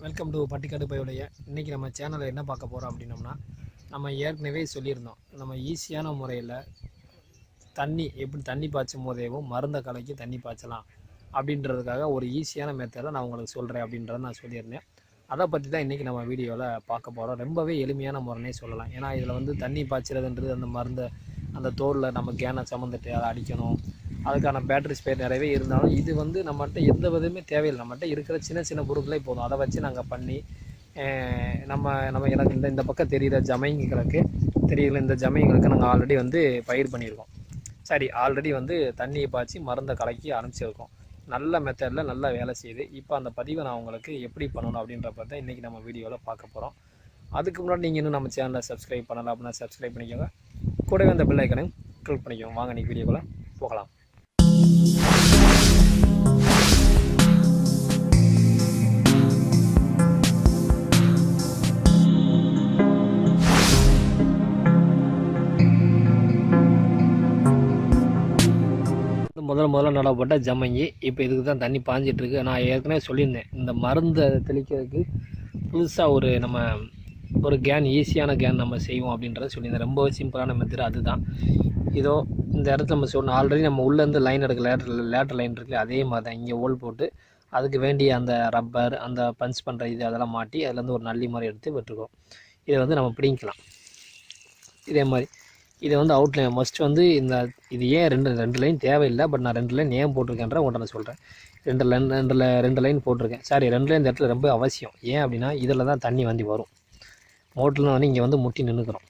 Welcome to பட்டிக்காடு பையோடைய இன்றைக்கி நம்ம சேனலில் என்ன பார்க்க போகிறோம் அப்படின்னோம்னா நம்ம ஏற்கனவே சொல்லியிருந்தோம். நம்ம ஈஸியான முறையில் தண்ணி எப்படி தண்ணி பாய்ச்சும் போதேவும் மருந்தை கலக்கி தண்ணி பாய்ச்சலாம் அப்படின்றதுக்காக ஒரு ஈஸியான மெத்தடை நான் உங்களுக்கு சொல்கிறேன் அப்படின்றத நான் சொல்லியிருந்தேன். அதை பற்றி தான் இன்றைக்கி நம்ம வீடியோவில் பார்க்க போகிறோம் ரொம்பவே எளிமையான முறைனே சொல்லலாம். ஏன்னா இதில் வந்து தண்ணி பாய்ச்சிறதுன்றது அந்த மருந்தை அந்த தோலில் நம்ம கேனை சம்மந்துட்டு அதை அடிக்கணும். அதுக்கான பேட்டரி ஸ்பேர் நிறையவே இருந்தாலும் இது வந்து நம்மகிட்ட எந்த விதமே தேவையில்லை. நம்மகிட்ட இருக்கிற சின்ன சின்ன பொருட்களே போதும். அதை வச்சு நாங்கள் பண்ணி நம்ம நம்ம எனக்கு இந்த இந்த பக்கம் தெரிகிற ஜமைங்களுக்கு தெரியல இந்த ஜமைங்களுக்கு நாங்கள் ஆல்ரெடி வந்து பயிர் பண்ணியிருக்கோம். சரி ஆல்ரெடி வந்து தண்ணியை பாய்ச்சி மருந்தை கலக்கி அனுப்பிச்சிருக்கோம். நல்ல மெத்தடில் நல்லா வேலை செய்யுது. இப்போ அந்த பதிவை நான் உங்களுக்கு எப்படி பண்ணணும் அப்படின்றப்ப தான் இன்றைக்கி நம்ம வீடியோவில் பார்க்க போகிறோம் அதுக்கு முன்னாடி நீங்கள் இன்னும் நம்ம சேனலை சப்ஸ்கிரைப் பண்ணலாம் அப்படின்னா சப்ஸ்கிரைப் பண்ணிக்கோங்க. கூடவே அந்த பெல் ஐக்கனையும் கிளிக் பண்ணிக்கோங்க. வாங்க இன்றைக்கி வீடியோக்குள்ளே போகலாம். முதல்ல நடப்பட்ட ஜமங்கி. இப்போ இதுக்கு தான் தண்ணி பாஞ்சிட்ருக்கு. நான் ஏற்கனவே சொல்லியிருந்தேன். இந்த மருந்தை தெளிக்கிறதுக்கு புதுசாக ஒரு நம்ம ஒரு கேன் ஈஸியான கேன் நம்ம செய்வோம் அப்படின்றத சொல்லியிருந்தேன். ரொம்ப சிம்பிளான மெத்தட் அதுதான். இதோ இந்த இடத்துல நம்ம சொல்லணும் ஆல்ரெடி நம்ம உள்ளேருந்து லைன் எடுக்க லேட்டர் லேட்டர் லைன் இருக்குல்ல அதே மாதிரி தான் இங்கே ஓல் போட்டு அதுக்கு வேண்டிய அந்த ரப்பர் அந்த பஞ்ச் பண்ணுற இது அதெல்லாம் மாட்டி அதுலேருந்து ஒரு நல்லி மாதிரி எடுத்து விட்டுருக்கோம். இதை வந்து நம்ம பிடிங்கிக்கலாம். இதே மாதிரி. இதை வந்து அவுட்லைன் மஸ்ட் வந்து இந்த இது ஏன் ரெண்டு ரெண்டு லைன் தேவையில்லை பட் நான் ரெண்டு லைன் ஏன் போட்டிருக்கேன்ற உங்கள்கிட்ட நான் சொல்கிறேன் ரெண்டு லைன் ரெண்டு ரெண்டு லைன் போட்டிருக்கேன். சாரி ரெண்டு லைன் இந்த இடத்துல ரொம்ப அவசியம். ஏன் அப்படின்னா இதில் தான் தண்ணி வந்து வரும். மோட்டரில் வந்து இங்கே வந்து முட்டி நின்றுக்கிறோம்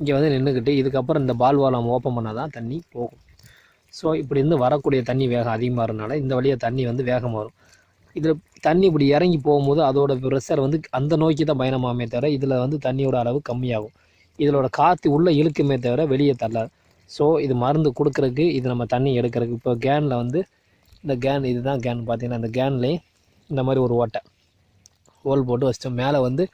இங்கே வந்து நின்றுக்கிட்டு இதுக்கப்புறம் இந்த பால் வாலம் ஓப்பன் பண்ணால் தான் தண்ணி போகும். ஸோ இப்படி இருந்து வரக்கூடிய தண்ணி வேகம் அதிகமாக இருந்தனால இந்த வழியாக தண்ணி வந்து வேகமாக வரும். இதில் தண்ணி இப்படி இறங்கி போகும்போது அதோட ப்ரெஷர் வந்து அந்த நோக்கி தான் பயணமாமே தவிர இதில் வந்து தண்ணியோட அளவு கம்மியாகும். இதோட காற்று உள்ளே இழுக்குமே தவிர வெளியே தள்ளாது ஸோ இது மருந்து கொடுக்குறதுக்கு இது நம்ம தண்ணி எடுக்கிறதுக்கு. இப்போ கேனில் வந்து இந்த கேன் இதுதான் கேன் பார்த்திங்கன்னா இந்த கேன்லேயே இந்த மாதிரி ஒரு ஓட்டை. ஹோல் போட்டு வச்சிட்டோம் மேலே வந்து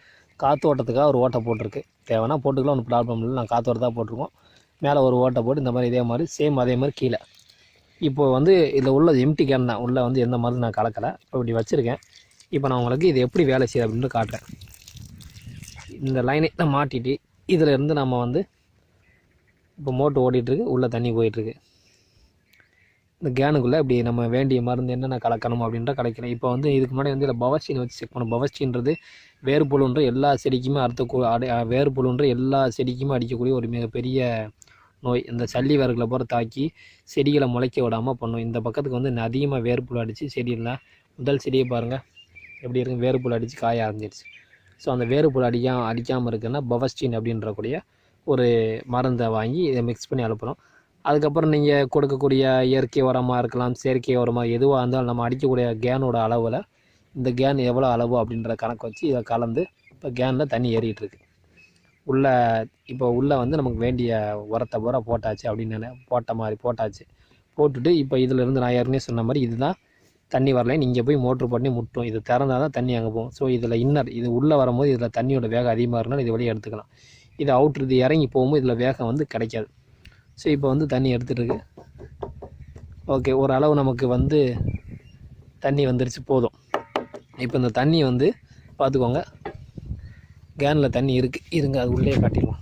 காற்று ஓட்டத்துக்காக ஒரு ஓட்டை போட்டிருக்கு. தேவைன்னா போட்டுக்கலாம் ஒன்றும் ப்ராப்ளம் இல்லை. நான் காற்று தான் போட்டிருக்கோம். மேலே ஒரு ஓட்டை போட்டு இந்த மாதிரி இதே மாதிரி சேம் அதே மாதிரி கீழே. இப்போ வந்து இதில் உள்ள எம்டி கேன் தான். உள்ளே வந்து எந்த மருந்து நான் கலக்கலை. இப்போ இப்படி வச்சுருக்கேன். இப்போ நான் உங்களுக்கு இது எப்படி வேலை செய்யுது அப்படின்னு காட்டுறேன். இந்த லைனை நான் மாட்டிட்டு இதில் இருந்து நம்ம வந்து இப்போ மோட்டர் ஓடிட்டுருக்கு உள்ளே தண்ணி போயிட்டுருக்கு. இந்த கேனுக்குள்ளே இப்படி நம்ம வேண்டிய மருந்து என்னென்ன கலக்கணும் அப்படின்ற கலக்கிறேன். இப்போ வந்து இதுக்கு முன்னாடி வந்து இதில் பவஸ்டின் வச்சு செக் பண்ணணும் பவஸ்டின்றது வேர்புழுன்ற எல்லா செடிக்குமே அறுத்த அடை வேர்புழுன்ற எல்லா செடிக்குமே அடிக்கக்கூடிய ஒரு மிகப்பெரிய நோய். இந்த சல்லி வேர்களை போகிற தாக்கி செடிகளை முளைக்க விடாமல் பண்ணும். இந்த பக்கத்துக்கு வந்து அதிகமாக வேர்புழு அடித்து செடியெல்லாம் முதல் செடியை பாருங்கள் எப்படி இருக்கு? வேர்புழு அடித்து காய ஆரம்பிச்சிருச்சு. ஸோ அந்த வேறுபுழு அடிக்கா அடிக்காமல் இருக்குன்னா பவஸ்டின் அப்படின்றக்கூடிய ஒரு மருந்தை வாங்கி இதை மிக்ஸ் பண்ணி அனுப்புகிறோம் அதுக்கப்புறம் நீங்கள் கொடுக்கக்கூடிய இயற்கை உரமாக இருக்கலாம் செயற்கை உரமாக எதுவாக இருந்தாலும் நம்ம அடிக்கக்கூடிய கேனோட அளவில் இந்த கேன் எவ்வளோ அளவு அப்படின்ற கணக்கு வச்சு இதை கலந்து இப்போ கேனில் தண்ணி ஏறிகிட்ருக்கு உள்ளே இப்போ உள்ளே வந்து நமக்கு வேண்டிய உரத்தை பூரா போட்டாச்சு அப்படின்னு போட்ட மாதிரி போட்டாச்சு. போட்டுட்டு இப்போ இதிலிருந்து நான் ஏற்கனவே சொன்ன மாதிரி இதுதான் தண்ணி வரலைன்னு இங்கே போய் மோட்ரு பண்ணி முட்டும். இது திறந்தால் தான் தண்ணி அங்கே போகும். ஸோ இதில் இன்னர் இது உள்ளே வரும்போது இதில் தண்ணியோட வேகம் அதிகமாக இருந்தாலும் இது வெளியே எடுத்துக்கலாம். இது அவுட்ரு இது இறங்கி போகும்போது இதில் வேகம் வந்து கிடைக்காது. ஸோ இப்போ வந்து தண்ணி எடுத்துகிட்டு இருக்கு. ஓகே ஒரு அளவு நமக்கு வந்து தண்ணி வந்துருச்சு போதும். இப்போ இந்த தண்ணி வந்து பார்த்துக்கோங்க கேனில் தண்ணி இருக்குது இருங்க அது உள்ளே காட்டிடுவோம்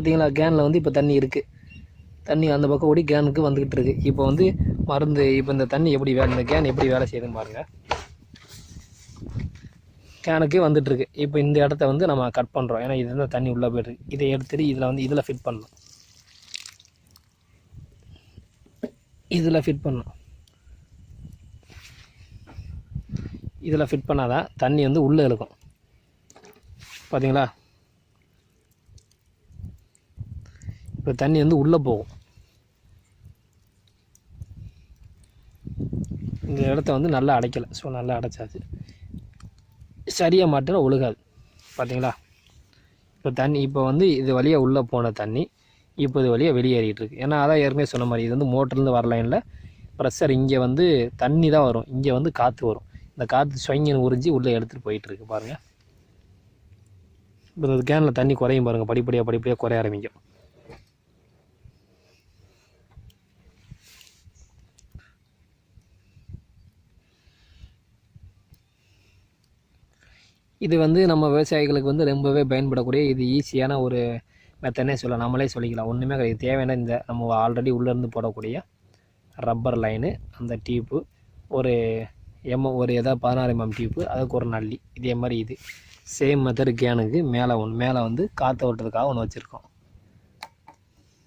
பார்த்தீங்களா கேனில் வந்து இப்போ தண்ணி இருக்குது தண்ணி அந்த பக்கம் ஓடி கேனுக்கு வந்துக்கிட்டு இருக்கு. இப்போ வந்து மருந்து இப்போ இந்த தண்ணி எப்படி வேலை இந்த கேன் எப்படி வேலை செய்யுதுன்னு பாருங்கள் கேனுக்கு வந்துட்டுருக்கு இப்போ இந்த இடத்த வந்து நம்ம கட் பண்ணுறோம் ஏன்னா இது தான் தண்ணி உள்ளே போயிட்டுருக்கு இதை எடுத்துட்டு இதில் வந்து இதில் ஃபிட் பண்ணணும். இதில் ஃபிட் பண்ணணும். இதில் ஃபிட் பண்ணாதான் தண்ணி வந்து உள்ளே இழுக்கும். பார்த்தீங்களா இப்போ தண்ணி வந்து உள்ளே போகும். இந்த இடத்த வந்து நல்லா அடைக்கலை. ஸோ நல்லா அடைச்சாச்சு. சரியாக மாட்டினா ஒழுகாது. பார்த்தீங்களா இப்போ தண்ணி இப்போ வந்து இது வழியாக உள்ளே போன தண்ணி இப்போ இது வழியாக வெளியேறிட்டு இருக்கு. ஏன்னா அதான் ஏற்கனவே சொன்ன மாதிரி இது வந்து மோட்டர்லேருந்து வர லைனில் ப்ரெஷர் இங்கே வந்து தண்ணி தான் வரும். இங்கே வந்து காற்று வரும். இந்த காற்று சுவைங்கன்னு உறிஞ்சி உள்ளே எடுத்துகிட்டு போயிட்டுருக்கு பாருங்கள் இப்போ இந்த கேனில் தண்ணி குறையும் பாருங்கள் படிப்படியாக படிப்படியாக குறைய ஆரம்பிக்கும். இது வந்து நம்ம விவசாயிகளுக்கு வந்து ரொம்பவே பயன்படக்கூடிய இது ஈஸியான ஒரு மெத்தனே சொல்லலாம். நம்மளே சொல்லிக்கலாம். ஒன்றுமே கிடையாது. தேவையான இந்த நம்ம ஆல்ரெடி உள்ளேருந்து போடக்கூடிய ரப்பர் லைனு அந்த டியூப்பு ஒரு எம் ஒரு எதாவது பதினாறு எம்எம் டியூப்பு அதுக்கு ஒரு நல்லி. இதே மாதிரி இது. சேம் மெத்தட் கேனுக்கு மேலே ஒன்று மேலே வந்து காற்று ஓட்டுறதுக்காக ஒன்று வச்சுருக்கோம்.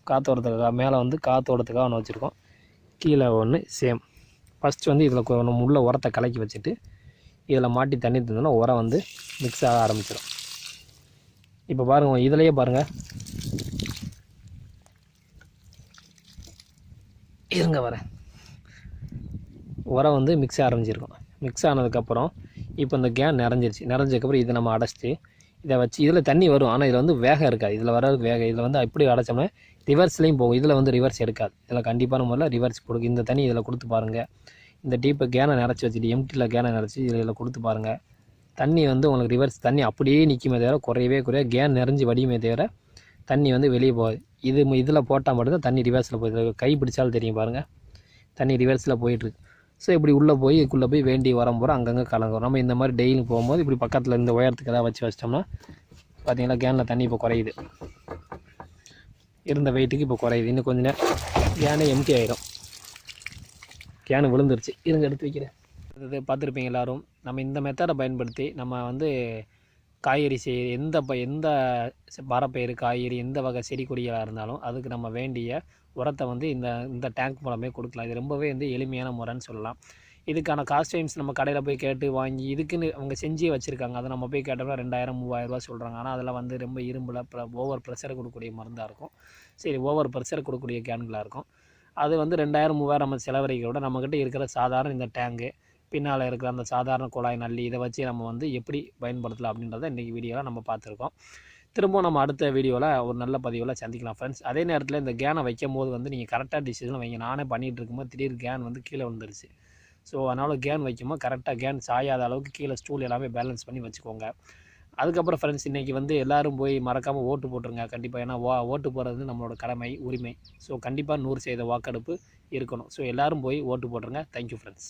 காற்று ஓடுறதுக்காக மேலே வந்து காற்று ஓடுறதுக்காக ஒன்று வச்சுருக்கோம். கீழே ஒன்று சேம் ஃபஸ்ட்டு வந்து இதில் நம்ம உள்ள உரத்தை கலக்கி வச்சுட்டு இதில் மாட்டி தண்ணி தந்தோன்னா உரம் வந்து மிக்ஸ் ஆக ஆரம்பிச்சிடும் இப்போ பாருங்கள் இதிலையே பாருங்கள் இருங்க வரேன் உரம் வந்து மிக்ஸ் ஆரம்பிச்சிருக்கும். மிக்ஸ் ஆனதுக்கப்புறம் இப்போ இந்த கேன் நிறைஞ்சிருச்சு. நிறைஞ்சதுக்கப்புறம் இதை நம்ம அடைச்சிட்டு இதை வச்சு இதில் தண்ணி வரும். ஆனால் இதில் வந்து வேகம் இருக்காது. இதில் வர வேகம் இதில் வந்து அப்படி அடைச்சோம்னா ரிவர்ஸ்லேயும் போகும். இதில் வந்து ரிவர்ஸ் எடுக்காது. இதில் கண்டிப்பான முறையில் ரிவர்ஸ் கொடுக்கும் இந்த தண்ணி இதில் கொடுத்து பாருங்கள் இந்த டீப்பை கேனை நிறச்சி வச்சுட்டு எம்டியில் கேனை நிறச்சி இதில் கொடுத்து பாருங்கள் தண்ணி வந்து உங்களுக்கு ரிவர்ஸ் தண்ணி அப்படியே நிற்குமே தவிர குறையவே குறைய கேன் நிறைஞ்சு வடியுமே தவிர தண்ணி வந்து வெளியே போகாது. இது இதில் போட்டால் மட்டும்தான் தண்ணி ரிவர்ஸில் போயிடுது கை பிடிச்சாலும் தெரியும் பாருங்கள் தண்ணி ரிவர்ஸில் போயிட்டுருக்கு ஸோ இப்படி உள்ளே போய் இதுக்குள்ளே போய் வேண்டி வரம் போகிறோம் அங்கங்கே கலங்குறோம் நம்ம இந்த மாதிரி டெய்லியும் போகும்போது இப்படி பக்கத்தில் இந்த உயரத்துக்கு ஏதாவது வச்சு வச்சிட்டோம்னா பார்த்தீங்கன்னா கேனில் தண்ணி இப்போ குறையுது. இருந்த வெயிட்டுக்கு இப்போ குறையுது. இன்னும் கொஞ்சம் நேரம் கேனே எம்டி ஆகிடும் கேனு விழுந்துருச்சு. இருங்க எடுத்து வைக்கிறேன். இது பார்த்துருப்பீங்க எல்லாரும். நம்ம இந்த மெத்தடை பயன்படுத்தி நம்ம வந்து காய்கறி செய் எந்த ப எந்த மரப்பயிறு காய்கறி எந்த வகை செடி கொடிகளாக இருந்தாலும் அதுக்கு நம்ம வேண்டிய உரத்தை வந்து இந்த இந்த டேங்க் மூலமே கொடுக்கலாம். இது ரொம்பவே வந்து எளிமையான முறைன்னு சொல்லலாம். இதுக்கான காஸ்ட் டைம்ஸ் நம்ம கடையில் போய் கேட்டு வாங்கி இதுக்குன்னு அவங்க செஞ்சே வச்சுருக்காங்க. அதை நம்ம போய் கேட்டோம்னா ரெண்டாயிரம் மூவாயிரரூவா சொல்கிறாங்க ஆனால் அதில் வந்து ரொம்ப இரும்பில் ஓவர் ப்ரெஷர் கொடுக்கக்கூடிய மருந்தாக இருக்கும். சரி ஓவர் ப்ரெஷர் கொடுக்கக்கூடிய கேன்களாக இருக்கும். அது வந்து ரெண்டாயிரம் மூவாயிரம் நம்ம செலவழிக்க நம்மக்கிட்ட இருக்கிற சாதாரண இந்த டேங்கு பின்னால் இருக்கிற அந்த சாதாரண குழாய் நல்லி இதை வச்சு நம்ம வந்து எப்படி பயன்படுத்தலாம் அப்படின்றத இன்றைக்கி வீடியோவில் நம்ம பார்த்துருக்கோம். திரும்பவும் நம்ம அடுத்த வீடியோவில் ஒரு நல்ல பதிவில் சந்திக்கலாம் ஃப்ரெண்ட்ஸ் அதே நேரத்தில் இந்த கேனை வைக்கும் போது வந்து நீங்கள் கரெக்டாக டிசிஷன் வைங்க. நானே பண்ணிகிட்டு இருக்கும்போது திடீர் கேன் வந்து கீழே வந்துருச்சு ஸோ அதனால் கேன் வைக்கும்போது கரெக்டாக கேன் சாயாத அளவுக்கு கீழே ஸ்டூல் எல்லாமே பேலன்ஸ் பண்ணி வச்சுக்கோங்க. அதுக்கப்புறம் ஃப்ரெண்ட்ஸ் இன்றைக்கி வந்து எல்லோரும் போய் மறக்காமல் ஓட்டு போட்டுருங்க. கண்டிப்பாக ஏன்னா வா ஓட்டு போடுறது நம்மளோட கடமை உரிமை. ஸோ கண்டிப்பாக நூறு செய்த வாக்கெடுப்பு இருக்கணும். ஸோ எல்லோரும் போய் ஓட்டு போட்டுருங்க. Thank you friends